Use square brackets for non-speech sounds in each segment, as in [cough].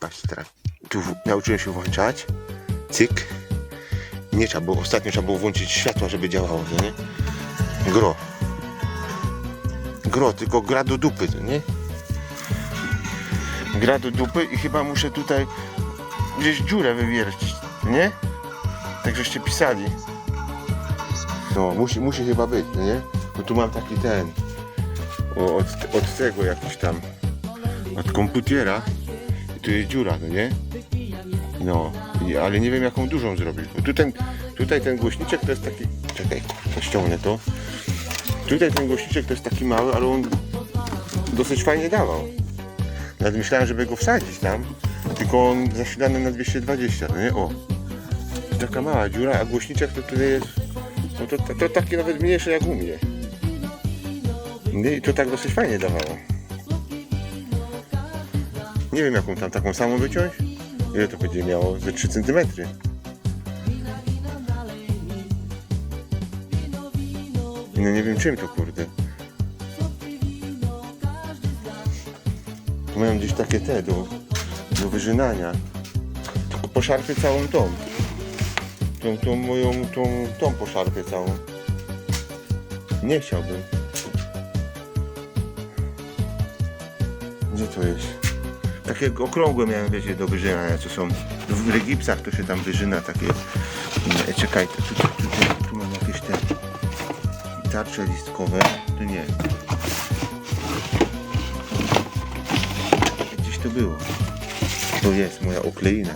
Patrzcie teraz. Tu nauczyłem się włączać. Cyk. Nie trzeba było, ostatnio trzeba było włączyć światła, żeby działało, nie? Gro. Gro, tylko gra do dupy, nie? Gra do dupy i chyba muszę tutaj gdzieś dziurę wywiercić, nie? Tak żeście pisali. No, musi, musi chyba być, no nie? Bo tu mam taki ten od, od tego jakiś tam od komputera tu jest dziura, no nie? No, i, ale nie wiem jaką dużą zrobić, bo tu ten, tutaj ten głośniczek to jest taki, czekaj, to ściągnę to. Tutaj ten głośniczek to jest taki mały, ale on dosyć fajnie dawał. Nawet myślałem, żeby go wsadzić tam, tylko on zasilany na 220, no nie? O, taka mała dziura, a głośniczek to tutaj jest, no to, to, to taki nawet mniejszy jak u mnie. Nie, i to tak dosyć fajnie dawało. Nie wiem jaką tam taką samą wyciąć. Ile to będzie miało? Ze 3 cm. No nie wiem czym to kurde. Tu mają gdzieś takie te do, do wyżynania. Tylko poszarpię całą tą. Tą, tą moją, tą, tą poszarpię całą. Nie chciałbym. Gdzie to jest? Takie okrągłe miałem, wiecie, do wyżynania, co są w regipsach, to się tam wyżyna takie. Nie, czekaj, tu, tu, tu, tu, mam jakieś te tarcze listkowe. Tu nie. Gdzieś to było. To jest moja okleina.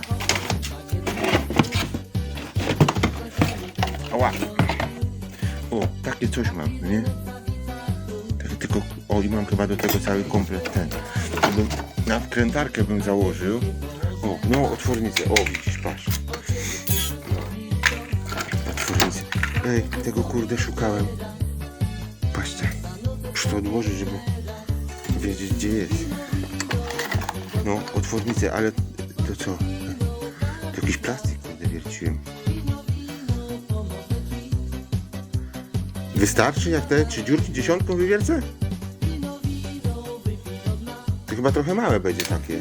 Ała. O, takie coś mam, nie? Tylko, o i mam chyba do tego cały komplet ten. Na wkrętarkę bym założył. O, no otwornicę, o widzisz, patrz. Otwornicę. Ej, tego kurde szukałem. Patrzcie. Muszę to odłożyć, żeby wiedzieć gdzie jest. No, otwornicę, ale to co? To jakiś plastik kurde wierciłem. Wystarczy jak te trzy dziurki dziesiątką wywiercę? Chyba trochę małe będzie takie.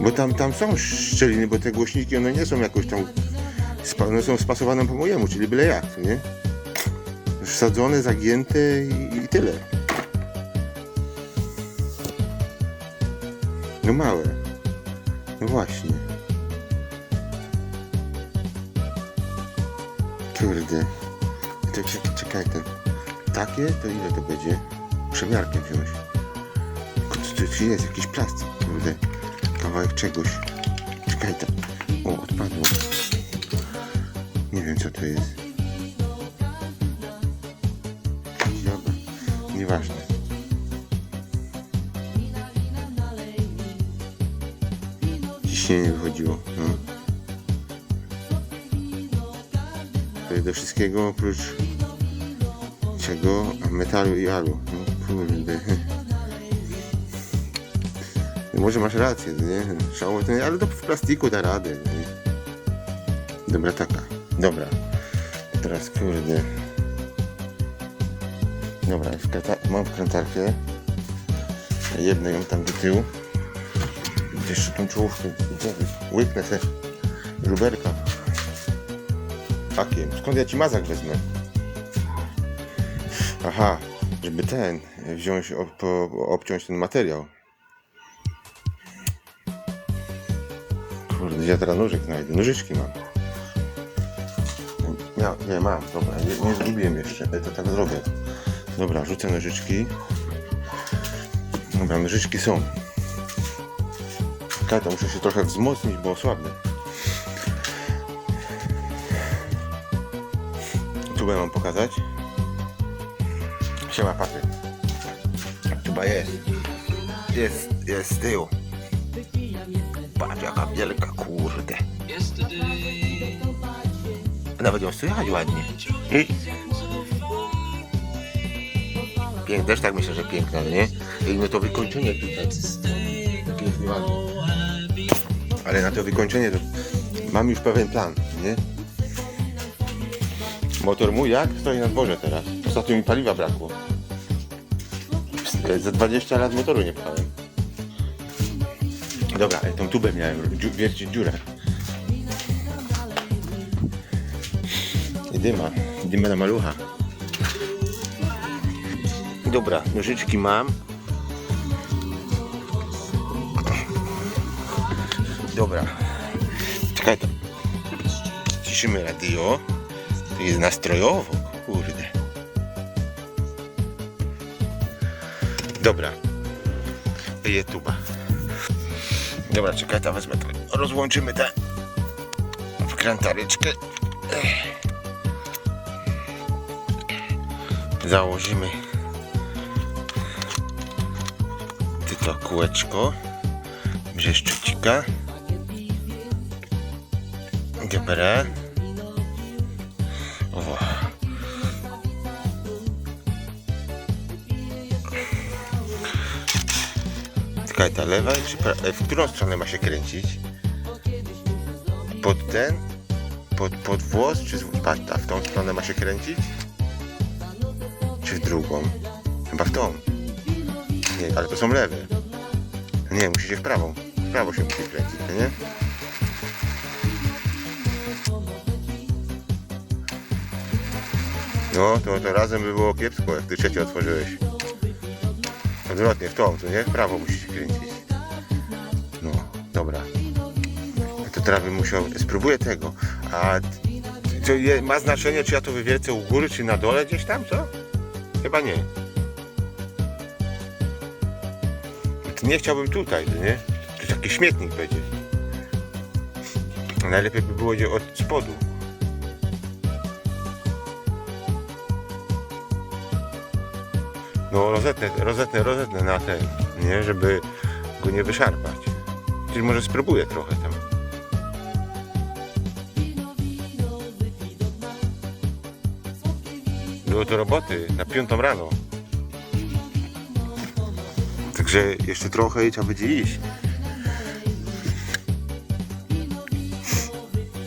Bo tam, tam są szczeliny, bo te głośniki one nie są jakoś tam. One są spasowane po mojemu, czyli byle jak, nie? Wsadzone, zagięte i, i tyle. No małe. No właśnie. Kurde. Czekaj ten. Takie to ile to będzie? Przemiarkę wziąć. To, to jest jakiś plastik. Kawałek czegoś. Czekaj tam. O, odpadło. Nie wiem co to jest. Dobra. Nieważne. Ciśnienie wychodziło. No. Do wszystkiego oprócz czego? Metalu i alu. No kurde. No Może masz rację, nie? Szało ale to w plastiku da radę, nie? Dobra taka. Dobra. Teraz kurde. Dobra, mam wkrętarkę. Jednę ją tam do tyłu. Jeszcze tą czołówkę. Łyknę se żuberka. Fakiem. Skąd ja ci mazak wezmę? Aha, żeby ten, wziąć, ob, po, obciąć ten materiał. Kurde, ja teraz nożyk znajdę. Nożyczki mam. Ja, nie, mam, dobra, nie, nie zgubiłem jeszcze, ale to tak zrobię. Dobra, rzucę nożyczki. Dobra, nożyczki są. To muszę się trochę wzmocnić, bo osłabnę. Tu wam pokazać. Siema Patryk. Chyba jest. Jest, jest z tyłu. Patrz jaka wielka kurde. Nawet ją słychać ładnie. I... Piękne, też tak myślę, że piękne, ale nie? I no to wykończenie tutaj. Jest nieładne. Ale na to wykończenie to mam już pewien plan, nie? Motor mój jak? Stoi na dworze teraz. Ostatnio mi paliwa brakło. Ja za 20 lat motoru nie pchałem. Dobra, ale tą tubę miałem dziu, wiercić dziurę. I dyma, dyma na malucha. Dobra, nożyczki mam. Dobra. Czekaj to. Ciszymy radio. To jest nastrojowo, Dobra. Je tuba. Dobra, czekaj, to wezmę to. Rozłączymy tę wkrętaryczkę. Ech. Założymy to kółeczko brzeszczucika. Dobra. Ta lewa czy pra- W którą stronę ma się kręcić? Pod ten? Pod, pod włos czy z patrz, a w tą stronę ma się kręcić? Czy w drugą? Chyba w tą. Nie, ale to są lewe. Nie, musi się w prawą. W prawo się musi kręcić, to nie? No, to, to razem by było kiepsko, jak ty trzecie otworzyłeś. Odwrotnie, w tą, to nie? W prawo musi się kręcić. No, dobra. To trawy musiał... Spróbuję tego. A to je, ma znaczenie, czy ja to wywiercę u góry, czy na dole gdzieś tam, co? Chyba nie. Nie chciałbym tutaj, nie? To taki śmietnik będzie. Najlepiej by było gdzie od spodu. No rozetnę, rozetnę, rozetnę na ten, nie? Żeby go nie wyszarpać. Czyli może spróbuję trochę tam. Było to roboty na piątą rano. Także jeszcze trochę i trzeba będzie iść.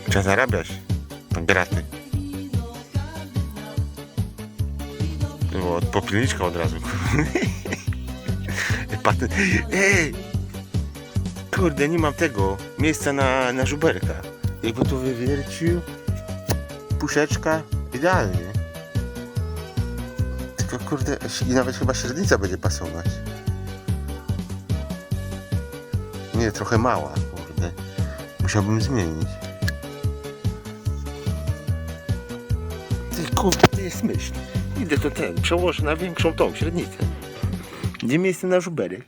Trzeba zarabiać graty. Było od razu. [laughs] Ej! Kurde, nie mam tego miejsca na, na żuberka. Jakby to wywiercił, puszeczka, idealnie. Tylko kurde, i nawet chyba średnica będzie pasować. Nie, trochę mała, kurde. Musiałbym zmienić. Ty kurde, to jest myśl. Idę to ten, przełożę na większą tą średnicę. Gdzie miejsce na żuberek?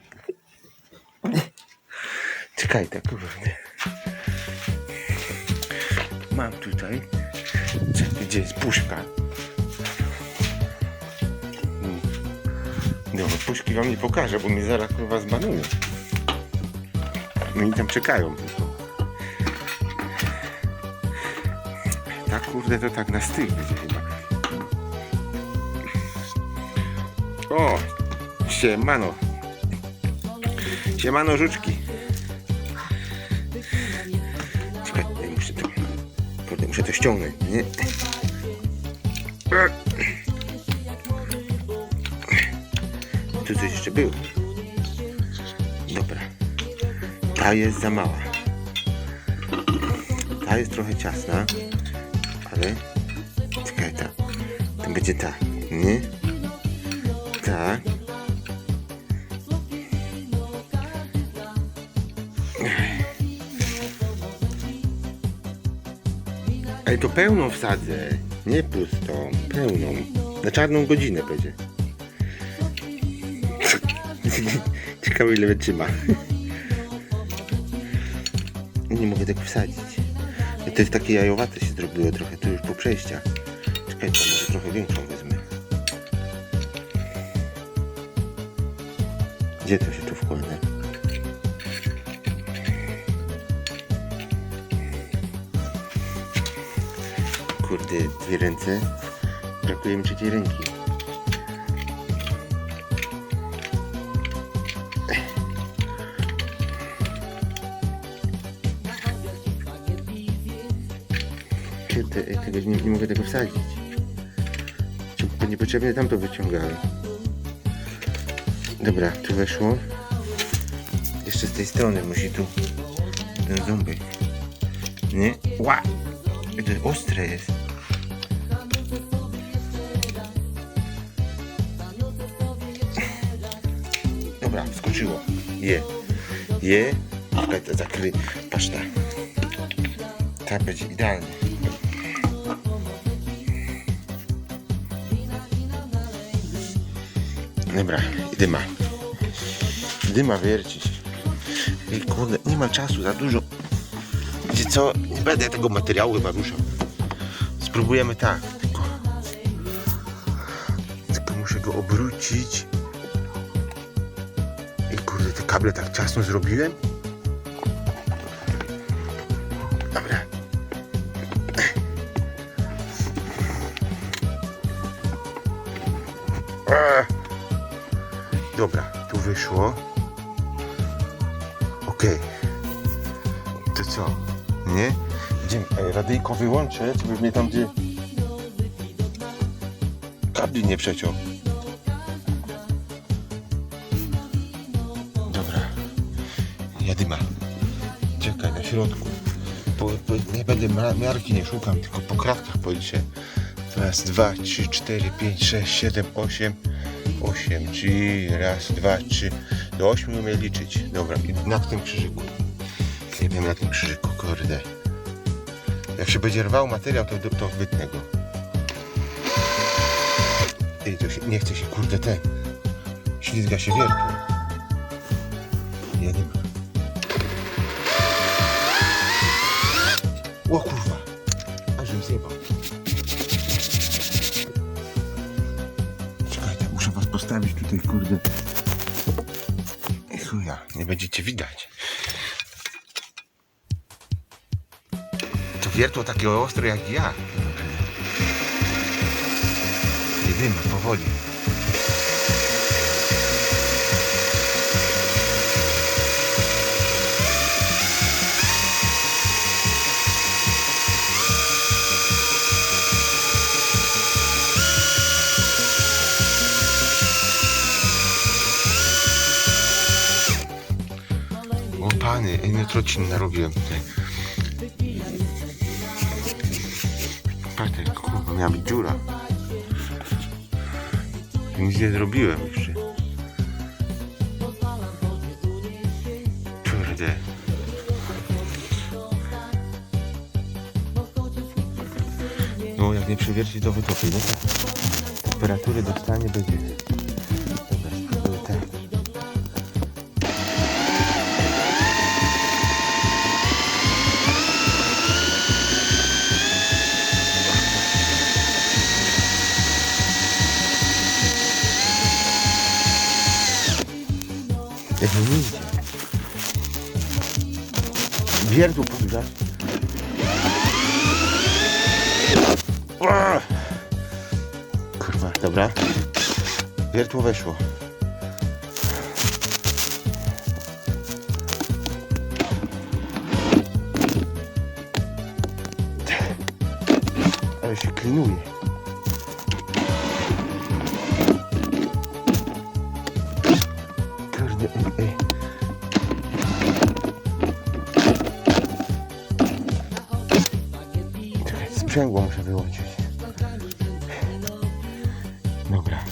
Czekaj, tak kurde. Mam tutaj. Czekaj, gdzie jest puszka? No, puszki wam nie pokażę, bo mnie zaraz kurwa zbanują. Oni tam czekają. Tak kurde to tak na styk będzie chyba. O! Siemano. Siemano żuczki. Czekaj, muszę to... Kurde, muszę to ściągnąć, nie? Tu coś jeszcze było. Dobra. Ta jest za mała. Ta jest trochę ciasna, ale czekaj, ta. To będzie ta, nie? Tak. Ale to pełną wsadzę, nie pustą, pełną. Na czarną godzinę będzie. [laughs] Ciekawe ile wytrzyma. Nie mogę tego wsadzić. To jest takie jajowate się zrobiło trochę, to już po przejściach. Czekaj, to może trochę większą Gdzie to się tu wkłada? Kurde, dwie ręce. Brakuje mi trzeciej ręki. Ej, tego, nie, nie mogę tego wsadzić. Niepotrzebnie tam to wyciągałem. Dobra, tu weszło. Jeszcze z tej strony musi tu ten ząbek. Nie? Ła! To ostre jest. Dobra, wskoczyło. Je. Je. Czekaj, to zakry. Patrz ta. Ta będzie idealnie. Dobra, i dyma. Dyma wiercić. I kurde, nie ma czasu za dużo. Wiecie co? Nie będę tego materiału chyba ruszał. Spróbujemy tak, tylko... Tylko muszę go obrócić. I kurde, te kable tak ciasno zrobiłem. Okej. To co? Nie? Gdzie radyjko wyłączę, żeby mnie tam gdzie... Kabli nie przeciął. Dobra. Jadyma. Czekaj na środku. Po, po, nie będę miarki nie szukam, tylko po kratkach policzę. Raz, dwa, trzy, cztery, pięć, sześć, siedem, osiem. Osiem, czyli raz, dwa, trzy. Do ośmiu umiem liczyć. Dobra, i na tym krzyżyku. Nie wiem na tym krzyżyku, kurde. Jak się będzie rwał materiał, to, to wytnę go. Ej, to się, nie chce się, kurde, ten. Ślizga się wiertło. Ja nie ma. O kurwa. Ażem zjebał. Czekajcie, muszę was postawić tutaj, kurde. Nie będziecie widać. To wiertło takie ostre jak ja. Jedymy, powoli. Pany, ile trocin narobiłem tutaj. Patrz, jak kurwa, miała być dziura. Nic nie zrobiłem jeszcze. Kurde. No, jak nie przewierci, to wytopi. No. Temperatury dostanie będzie. Wiertło podgrać. Kurwa, dobra. Wiertło weszło. Ale się klinuje. Sprzęgło muszę wyłączyć. Dobra.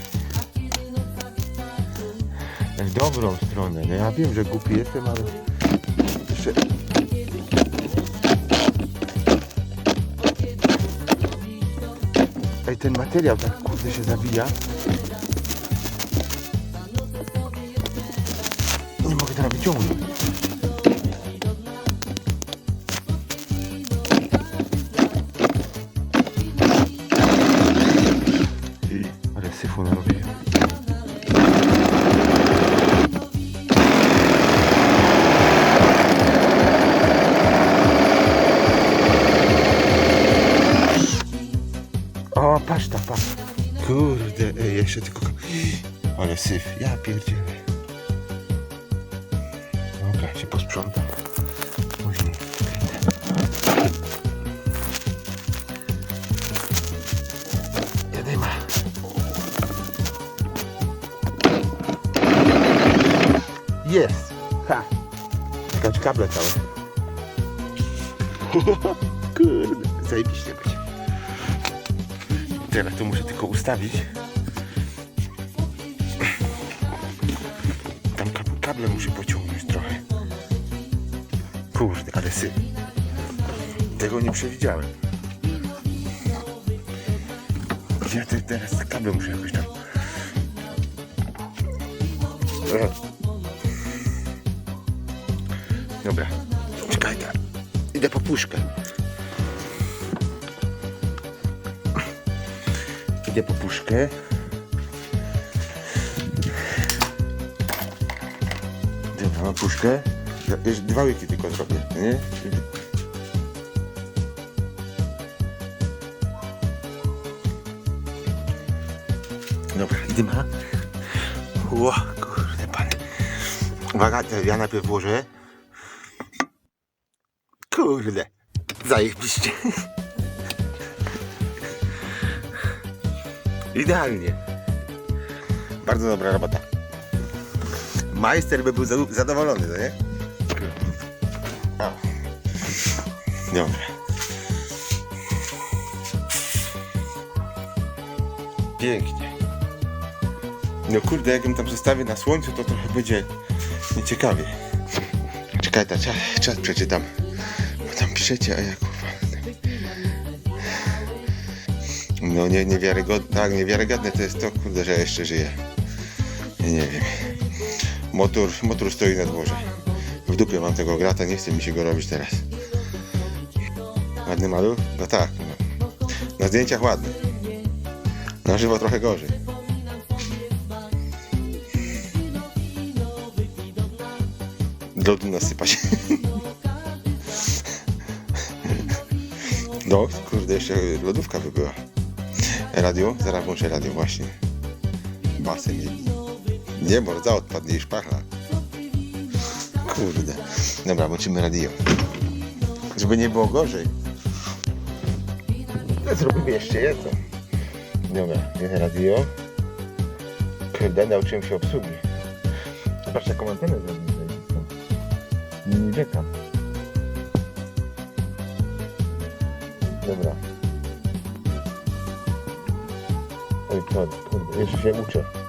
W dobrą stronę. No ja wiem, że głupi jestem, ale jeszcze... Ej, ten materiał tak kurde się zawija. Nie mogę teraz wyciągnąć. Jeszcze tylko... Ale syf, ja pierdzielę. Dobra, się posprzątam. Później. Jedyma. Jest! Ha! Czekać kable całe. [laughs] Kurde, zajebiście będzie. Teraz tu muszę tylko ustawić. Kable muszę pociągnąć trochę. Kurde, ale sy. Tego nie przewidziałem. Ja te, teraz te kable muszę jakoś tam. Dobra, czekaj. Idę po puszkę. Idę po puszkę. Puszkę. Jeszcze dwa łyki tylko zrobię, nie? Dobra, dyma. Ło, kurde pan. Uwaga, ja najpierw włożę. Kurde, zajebiście. Idealnie. Bardzo dobra robota. Majster by był za- zadowolony, no nie? O. Dobra. Pięknie. No kurde, jak ją tam zostawię na słońcu, to trochę będzie nieciekawie. Czekaj, ta czas, czas przeczytam. Bo tam piszecie, a ja kurwa. No nie, niewiarygodne, tak, niewiarygodne to jest to, kurde, że ja jeszcze żyję. Nie wiem. Motor, motor stoi na dworze. W dupie mam tego grata, nie chce mi się go robić teraz. Ładny maluch? No tak. No. Na zdjęciach ładny. Na żywo trochę gorzej. Lodu nasypać. [laughs] No, kurde, jeszcze lodówka by. Radio? Zaraz włączę radio, właśnie. Basen. Nie, nie morda odpadnie i szpachla. Kurde. Dobra, włączymy radio. Żeby nie było gorzej. To zrobimy jeszcze jedno. Dobra, jest radio. Kurde, nauczyłem się obsługi. Zobacz jaką antenę zajebistą. Mini jacka. Dobra. Oj, kurde, jeszcze się uczę.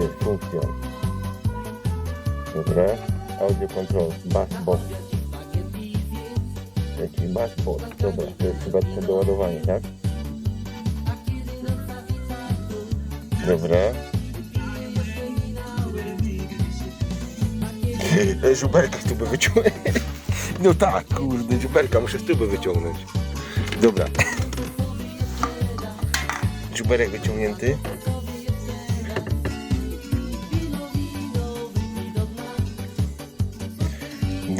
Jest funkcja. Dobra. Audio control. Bass bot. Jaki bass bot. Dobra, to jest chyba przedoładowanie, tak? Dobra. [laughs] Żuberka z tuby wyciągnąć. [laughs] No tak, kurde, żuberka muszę z tuby wyciągnąć. Dobra. Żuberek wyciągnięty.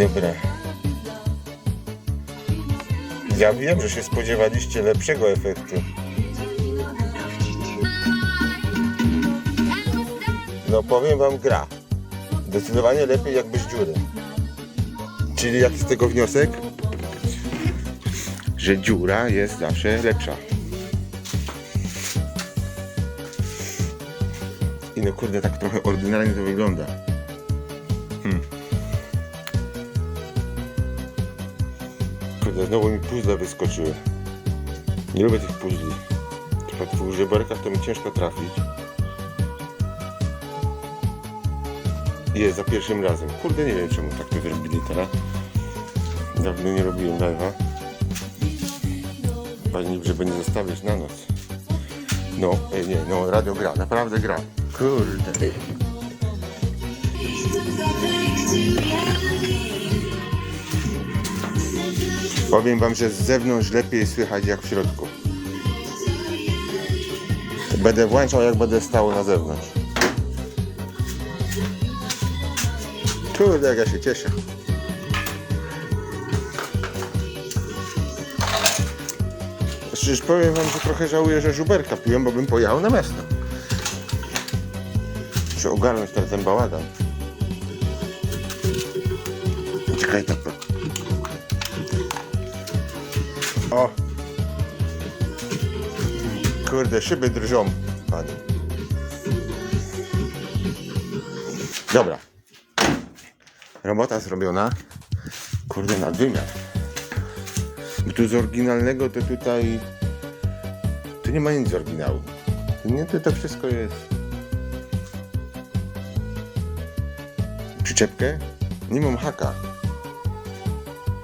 Dobra. Ja wiem, że się spodziewaliście lepszego efektu. No powiem wam gra. Zdecydowanie lepiej jak bez dziury. Czyli jaki z tego wniosek? Że dziura jest zawsze lepsza. I no kurde, tak trochę ordynarnie to wygląda. Kurde, znowu mi puzzle wyskoczyły. Nie lubię tych puzli. W dwóch żeberkach to mi ciężko trafić. Jest za pierwszym razem. Kurde, nie wiem czemu tak to zrobili teraz. Dawno nie robiłem live'a. Pani, żeby nie zostawiać na noc. No, ej, nie, no, radio gra, naprawdę gra. Kurde. Powiem wam, że z zewnątrz lepiej słychać jak w środku. Będę włączał jak będę stał na zewnątrz. Kurde, jak ja się cieszę. Przecież powiem wam, że trochę żałuję, że żuberka piłem, bo bym pojechał na miasto. Muszę ogarnąć teraz ten bałagan. Czekaj, tak. O! Kurde, szyby drżą, panie. Dobra. Robota zrobiona. Kurde, nadwymiar. Bo tu z oryginalnego to tutaj... Tu nie ma nic z oryginału. Nie, to, to wszystko jest... Przyczepkę? Nie mam haka.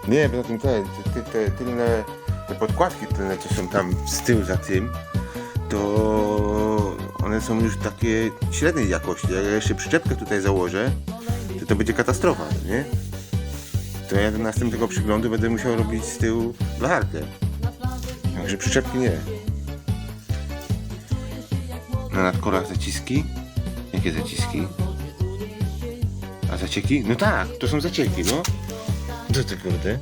Nie, poza tym te, te, tylne, te podkładki co są tam z tyłu za tym, to one są już takie średniej jakości. Jak ja jeszcze przyczepkę tutaj założę, to to będzie katastrofa, nie? To ja do następnego przyglądu będę musiał robić z tyłu blacharkę. Także przyczepki nie. Na nadkorach zaciski. Jakie zaciski? A zacieki? No tak, to są zacieki, no. Co ty kurde?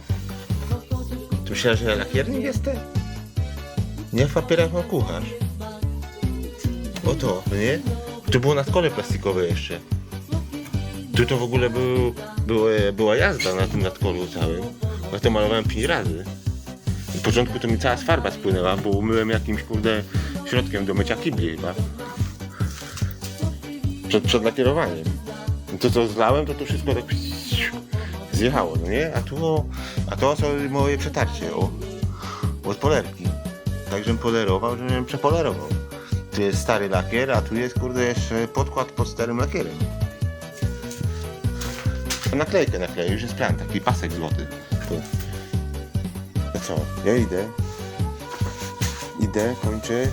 Ty myślałeś, że ja lakiernik jestem? Nie w papierach mam kucharz. O to, no nie? Tu było nadkole plastikowe jeszcze. Tu to w ogóle był, było, była jazda na tym nadkolu całym. Ja to malowałem pięć razy. W początku to mi cała farba spłynęła, bo umyłem jakimś kurde środkiem do mycia kibli chyba. Przed, przed lakierowaniem. To co zlałem, to to wszystko tak zjechało, no nie? A tu, a to są moje przetarcie, o. Od polerki. Tak, żebym polerował, żebym przepolerował. Tu jest stary lakier, a tu jest kurde jeszcze podkład pod starym lakierem. Naklejkę nakleję, już jest plan, taki pasek złoty. Tu. No co, ja idę. Idę, kończę.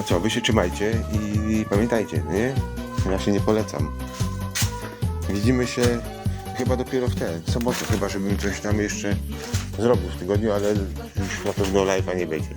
A co, wy się trzymajcie i pamiętajcie, nie? Ja się nie polecam. Widzimy się chyba dopiero w tę sobotę, chyba żebym coś tam jeszcze zrobił w tygodniu, ale już na pewno live'a nie będzie.